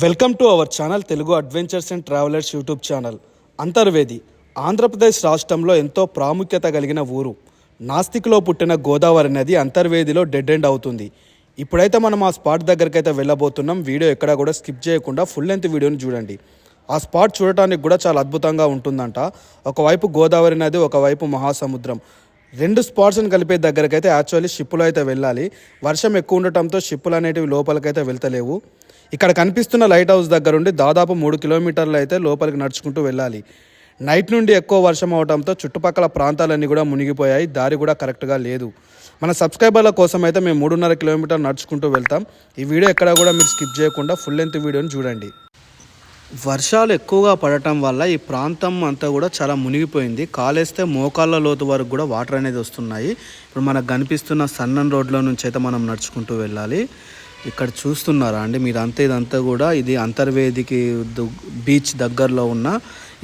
Welcome to our channel Telugu adventures and travellers YouTube channel. Antarvedi Andhra Pradesh రాష్ట్రంలో ఎంతో ప్రాముఖ్యత కలిగిన ఊరు. నాస్తిక్లో పుట్టిన గోదావరి నది అంతర్వేదిలో డెడ్ ఎండ్ అవుతుంది. ఇప్పుడైతే మనం ఆ స్పాట్ దగ్గరికి అయితే వెళ్ళబోతున్నాం. వీడియో ఎక్కడా కూడా స్కిప్ చేయకుండా ఫుల్ లెంత్ వీడియోని చూడండి. ఆ స్పాట్ చూడటానికి కూడా చాలా అద్భుతంగా ఉంటుందంట. ఒకవైపు గోదావరి నది ఒకవైపు మహాసముద్రం. రెండు స్పాట్స్ని కలిపే దగ్గరకైతే యాక్చువల్లీ షిప్పులో అయితే వెళ్ళాలి. వర్షం ఎక్కువ ఉండటంతో షిప్పులు అనేటివి లోపలికైతే వెళ్తలేవు. ఇక్కడ కనిపిస్తున్న లైట్ హౌస్ దగ్గరుండి దాదాపు మూడు కిలోమీటర్లు అయితే లోపలికి నడుచుకుంటూ వెళ్ళాలి. నైట్ నుండి ఎక్కువ వర్షం అవడంతో చుట్టుపక్కల ప్రాంతాలన్నీ కూడా మునిగిపోయాయి. దారి కూడా కరెక్ట్గా లేదు. మన సబ్స్క్రైబర్ల కోసం అయితే మేము మూడున్నర కిలోమీటర్ నడుచుకుంటూ వెళ్తాం. ఈ వీడియో ఎక్కడ కూడా మీరు స్కిప్ చేయకుండా ఫుల్ లెంత్ వీడియోని చూడండి. వర్షాలు ఎక్కువగా పడటం వల్ల ఈ ప్రాంతం అంతా కూడా చాలా మునిగిపోయింది. కాలేస్తే మోకాళ్ళ లోతు వరకు కూడా వాటర్ అనేది వస్తున్నాయి. ఇప్పుడు మనకు కనిపిస్తున్న సన్నన్ రోడ్లో నుంచి అయితే మనం నడుచుకుంటూ వెళ్ళాలి. ఇక్కడ చూస్తున్నారా అండి? మీరు ఇదంతా కూడా ఇది అంతర్వేదికి బీచ్ దగ్గరలో ఉన్న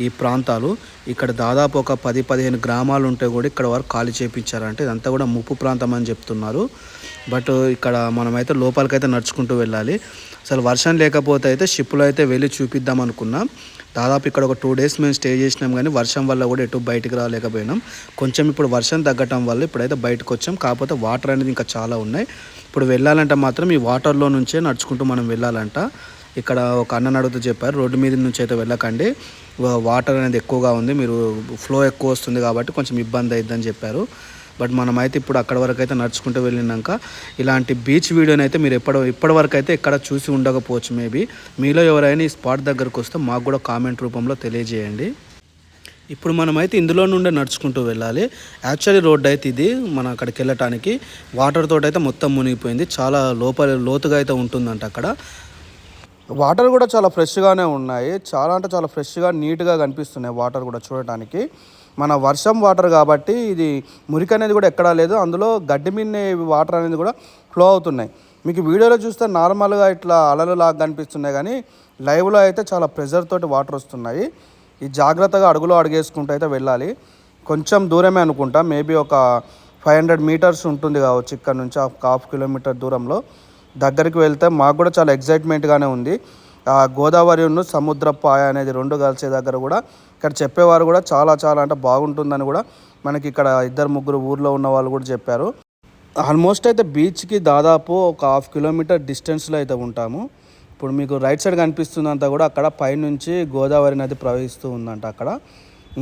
ఈ ప్రాంతాలు. ఇక్కడ దాదాపు ఒక పది పదిహేను గ్రామాలు ఉంటే కూడా ఇక్కడ వరకు ఖాళీ చేయించారంటే ఇదంతా కూడా ముప్పు ప్రాంతం అని చెప్తున్నారు. బట్ ఇక్కడ మనమైతే లోపలికైతే నడుచుకుంటూ వెళ్ళాలి. అసలు వర్షం లేకపోతే అయితే షిప్లో అయితే వెళ్ళి చూపిద్దాం అనుకున్నాం. దాదాపు ఇక్కడ ఒక టూ డేస్ మేము స్టే చేసినాం కానీ వర్షం వల్ల కూడా ఎటు బయటికి రాలేకపోయినాం. కొంచెం ఇప్పుడు వర్షం తగ్గటం వల్ల ఇప్పుడైతే బయటకు వచ్చాం. కాకపోతే వాటర్ అనేది ఇంకా చాలా ఉన్నాయి. ఇప్పుడు వెళ్ళాలంటే మాత్రం ఈ వాటర్లో నుంచే నడుచుకుంటూ మనం వెళ్ళాలంట. ఇక్కడ ఒక అన్న అడుగుతూ చెప్పారు రోడ్డు మీద నుంచి అయితే వెళ్ళకండి. వాటర్ అనేది ఎక్కువగా ఉంది మీరు ఫ్లో ఎక్కువ వస్తుంది కాబట్టి కొంచెం ఇబ్బంది అవుతుందని చెప్పారు. బట్ మనమైతే ఇప్పుడు అక్కడ వరకు అయితే నడుచుకుంటూ వెళ్ళినాక ఇలాంటి బీచ్ వీడియోని అయితే మీరు ఎప్పటి ఇప్పటి వరకు అయితే ఎక్కడ చూసి ఉండకపోవచ్చు మేబీ. మీలో ఎవరైనా ఈ స్పాట్ దగ్గరకు వస్తే మాకు కూడా కామెంట్ రూపంలో తెలియజేయండి. ఇప్పుడు మనమైతే ఇందులో నుండే నడుచుకుంటూ వెళ్ళాలి. యాక్చువల్లీ రోడ్ అయితే ఇది మనం అక్కడికి వెళ్ళటానికి వాటర్ తోటైతే అయితే మొత్తం మునిగిపోయింది. చాలా లోపల లోతుగా అయితే ఉంటుందంట అక్కడ. వాటర్ కూడా చాలా ఫ్రెష్గానే ఉన్నాయి. చాలా అంటే చాలా ఫ్రెష్గా నీట్గా కనిపిస్తున్నాయి వాటర్ కూడా చూడటానికి. మన వర్షం వాటర్ కాబట్టి ఇది మురికి అనేది కూడా ఎక్కడా లేదు. అందులో గడ్డి మిన్నే వాటర్ అనేది కూడా ఫ్లో అవుతున్నాయి. మీకు వీడియోలో చూస్తే నార్మల్గా ఇట్లా అలలు లాగా కనిపిస్తున్నాయి కానీ లైవ్లో అయితే చాలా ప్రెజర్ తోటి వాటర్ వస్తున్నాయి. ఈ జాగ్రత్తగా అడుగులో అడుగేసుకుంటూ అయితే వెళ్ళాలి. కొంచెం దూరమే అనుకుంటా. మేబీ ఒక ఫైవ్ హండ్రెడ్ మీటర్స్ ఉంటుంది కావచ్చు ఇక్కడ నుంచి హాఫ్ కిలోమీటర్ దూరంలో. దగ్గరికి వెళ్తే మాకు కూడా చాలా ఎగ్జైట్మెంట్గానే ఉంది. ఆ గోదావరి సముద్రపాయ అనేది రెండు కలిసే దగ్గర కూడా ఇక్కడ చెప్పేవారు కూడా చాలా చాలా అంటే బాగుంటుందని కూడా మనకి ఇక్కడ ఇద్దరు ముగ్గురు ఊర్లో ఉన్న వాళ్ళు కూడా చెప్పారు. ఆల్మోస్ట్ అయితే బీచ్కి దాదాపు ఒక హాఫ్ కిలోమీటర్ డిస్టెన్స్లో అయితే ఉంటాము. ఇప్పుడు మీకు రైట్ సైడ్ కనిపిస్తుందంతా కూడా అక్కడ పైనుంచి గోదావరి నది ప్రవహిస్తూ ఉందంట అక్కడ.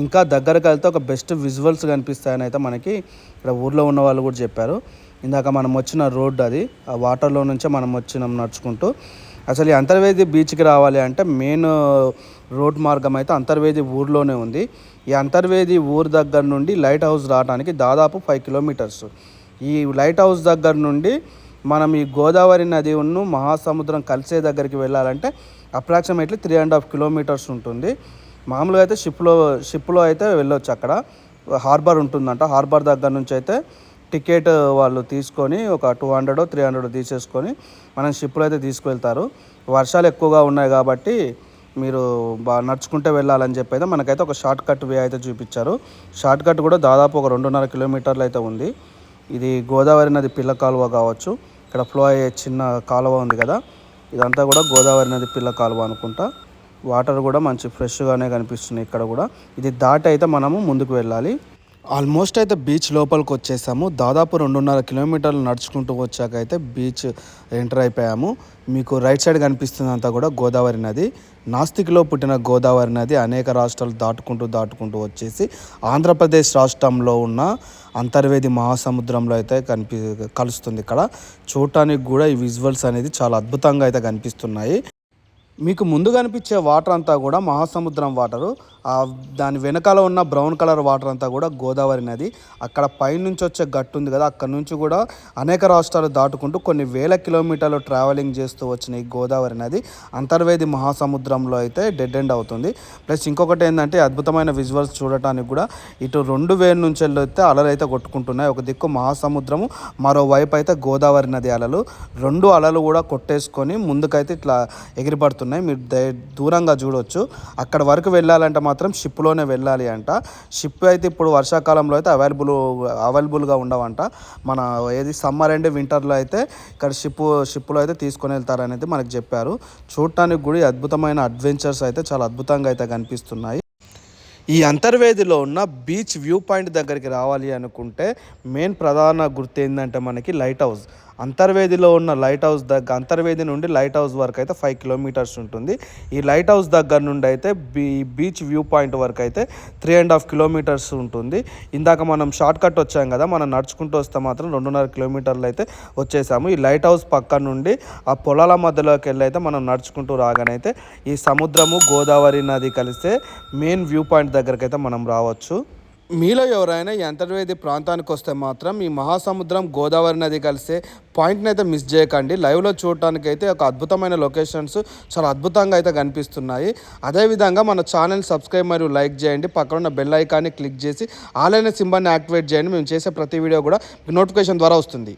ఇంకా దగ్గరకు వెళ్తే ఒక బెస్ట్ విజువల్స్ కనిపిస్తాయని అయితే మనకి ఇక్కడ ఊర్లో ఉన్న వాళ్ళు కూడా చెప్పారు. ఇందాక మనం వచ్చిన రోడ్ అది ఆ వాటర్లో నుంచే మనం వచ్చినాం నడుచుకుంటూ. అసలు ఈ అంతర్వేది బీచ్కి రావాలి అంటే మెయిన్ రోడ్ మార్గం అయితే అంతర్వేది ఊర్లోనే ఉంది. ఈ అంతర్వేది ఊరు దగ్గర నుండి లైట్ హౌస్ రావడానికి దాదాపు ఫైవ్ కిలోమీటర్స్. ఈ లైట్ హౌస్ దగ్గర నుండి మనం ఈ గోదావరి నది ఉన్న మహాసముద్రం కలిసే దగ్గరికి వెళ్ళాలంటే approximately three and half kilometres ఉంటుంది. మామూలుగా అయితే షిప్లో షిప్లో అయితే వెళ్ళొచ్చు అక్కడ. హార్బర్ ఉంటుందంట. హార్బర్ దగ్గర నుంచి అయితే టికెట్ వాళ్ళు తీసుకొని ఒక టూ హండ్రెడ్ త్రీ హండ్రెడ్ తీసేసుకొని మనం షిప్లో అయితే తీసుకువెళ్తారు. వర్షాలు ఎక్కువగా ఉన్నాయి కాబట్టి మీరు బాగా నడుచుకుంటే వెళ్ళాలని చెప్పి అయితే మనకైతే ఒక షార్ట్ కట్ వే అయితే చూపించారు. షార్ట్ కట్ కూడా దాదాపు ఒక రెండున్నర కిలోమీటర్లు అయితే ఉంది. ఇది గోదావరి నది పిల్ల కాలువ కావచ్చు. ఇక్కడ ఫ్లో అయ్యే చిన్న కాలువ ఉంది కదా ఇదంతా కూడా గోదావరి నది పిల్ల కాలువ అనుకుంటా. వాటర్ కూడా మంచి ఫ్రెష్గానే కనిపిస్తుంది ఇక్కడ కూడా. ఇది దాటి అయితే మనము ముందుకు వెళ్ళాలి. ఆల్మోస్ట్ అయితే బీచ్ లోపలికి వచ్చేసాము. దాదాపు రెండున్నర కిలోమీటర్లు నడుచుకుంటూ వచ్చాక అయితే బీచ్ ఎంటర్ అయిపోయాము. మీకు రైట్ సైడ్ కనిపిస్తుందంతా కూడా గోదావరి నది. నాస్తిక్లో పుట్టిన గోదావరి నది అనేక రాష్ట్రాలు దాటుకుంటూ దాటుకుంటూ వచ్చేసి ఆంధ్రప్రదేశ్ రాష్ట్రంలో ఉన్న అంతర్వేది మహాసముద్రంలో అయితే కనిపి కలుస్తుంది ఇక్కడ. చూడటానికి కూడా ఈ విజువల్స్ అనేది చాలా అద్భుతంగా అయితే కనిపిస్తున్నాయి. మీకు ముందు కనిపించే వాటర్ అంతా కూడా మహాసముద్రం వాటరు. దాని వెనకాల ఉన్న బ్రౌన్ కలర్ వాటర్ అంతా కూడా గోదావరి నది. అక్కడ పైనుంచి వచ్చే గట్టు ఉంది కదా అక్కడ నుంచి కూడా అనేక రాష్ట్రాలు దాటుకుంటూ కొన్ని వేల కిలోమీటర్లు ట్రావెలింగ్ చేస్తూ వచ్చిన ఈ గోదావరి నది అంతర్వేది మహాసముద్రంలో అయితే డెడ్ ఎండ్ అవుతుంది. ప్లస్ ఇంకొకటి ఏంటంటే అద్భుతమైన విజువల్స్ చూడటానికి కూడా ఇటు రెండు వేల నుంచి అయితే అలలు అయితే కొట్టుకుంటున్నాయి. ఒక దిక్కు మహాసముద్రము మరోవైపు అయితే గోదావరి నది అలలు. రెండు అలలు కూడా కొట్టేసుకొని ముందుకైతే ఇట్లా ఎగిరిపడుతున్నాయి. మీరు దూరంగా చూడొచ్చు. అక్కడ వరకు వెళ్ళాలంటే మాత్రం షిప్లోనే వెళ్ళాలి అంట. షిప్ అయితే ఇప్పుడు వర్షాకాలంలో అయితే అవైలబుల్ అవైలబుల్గా ఉండవంట. మన ఏది సమ్మర్ అండ్ వింటర్లో అయితే ఇక్కడ షిప్ షిప్లో అయితే తీసుకొని వెళ్తారనేది మనకు చెప్పారు. చూడటానికి కూడా అద్భుతమైన అడ్వెంచర్స్ అయితే చాలా అద్భుతంగా అయితే కనిపిస్తున్నాయి. ఈ అంతర్వేదిలో ఉన్న బీచ్ వ్యూ పాయింట్ దగ్గరికి రావాలి అనుకుంటే మెయిన్ ప్రధాన గుర్తు ఏంటంటే మనకి లైట్ హౌస్. అంతర్వేదిలో ఉన్న లైట్ హౌస్ దగ్గర అంతర్వేది నుండి లైట్ హౌస్ వరకు అయితే ఫైవ్ కిలోమీటర్స్ ఉంటుంది. ఈ లైట్ హౌస్ దగ్గర నుండి అయితే బీ బీచ్ వ్యూ పాయింట్ వరకు అయితే త్రీ అండ్ హాఫ్ కిలోమీటర్స్ ఉంటుంది. ఇందాక మనం షార్ట్ కట్ వచ్చాం కదా మనం నడుచుకుంటూ వస్తే మాత్రం రెండున్నర కిలోమీటర్లు అయితే వచ్చేసాము. ఈ లైట్ హౌస్ పక్క నుండి ఆ పొలాల మధ్యలోకి వెళ్ళి అయితే మనం నడుచుకుంటూ రాగానైతే ఈ సముద్రము గోదావరి నది కలిస్తే మెయిన్ వ్యూ పాయింట్ దగ్గరకైతే మనం రావచ్చు. మీలో ఎవరైనా ఈ అంతర్వేది ప్రాంతానికి వస్తే మాత్రం ఈ మహాసముద్రం గోదావరి నది కలిసే పాయింట్ని అయితే మిస్ చేయకండి. లైవ్లో చూడటానికి అయితే ఒక అద్భుతమైన లొకేషన్స్ చాలా అద్భుతంగా అయితే కనిపిస్తున్నాయి. అదేవిధంగా మన ఛానల్ సబ్స్క్రైబ్ మరియు లైక్ చేయండి. పక్కన ఉన్న బెల్ ఐకాన్ని క్లిక్ చేసి ఆలైన సింబల్ని యాక్టివేట్ చేయండి. మేము చేసే ప్రతి వీడియో కూడా నోటిఫికేషన్ ద్వారా వస్తుంది.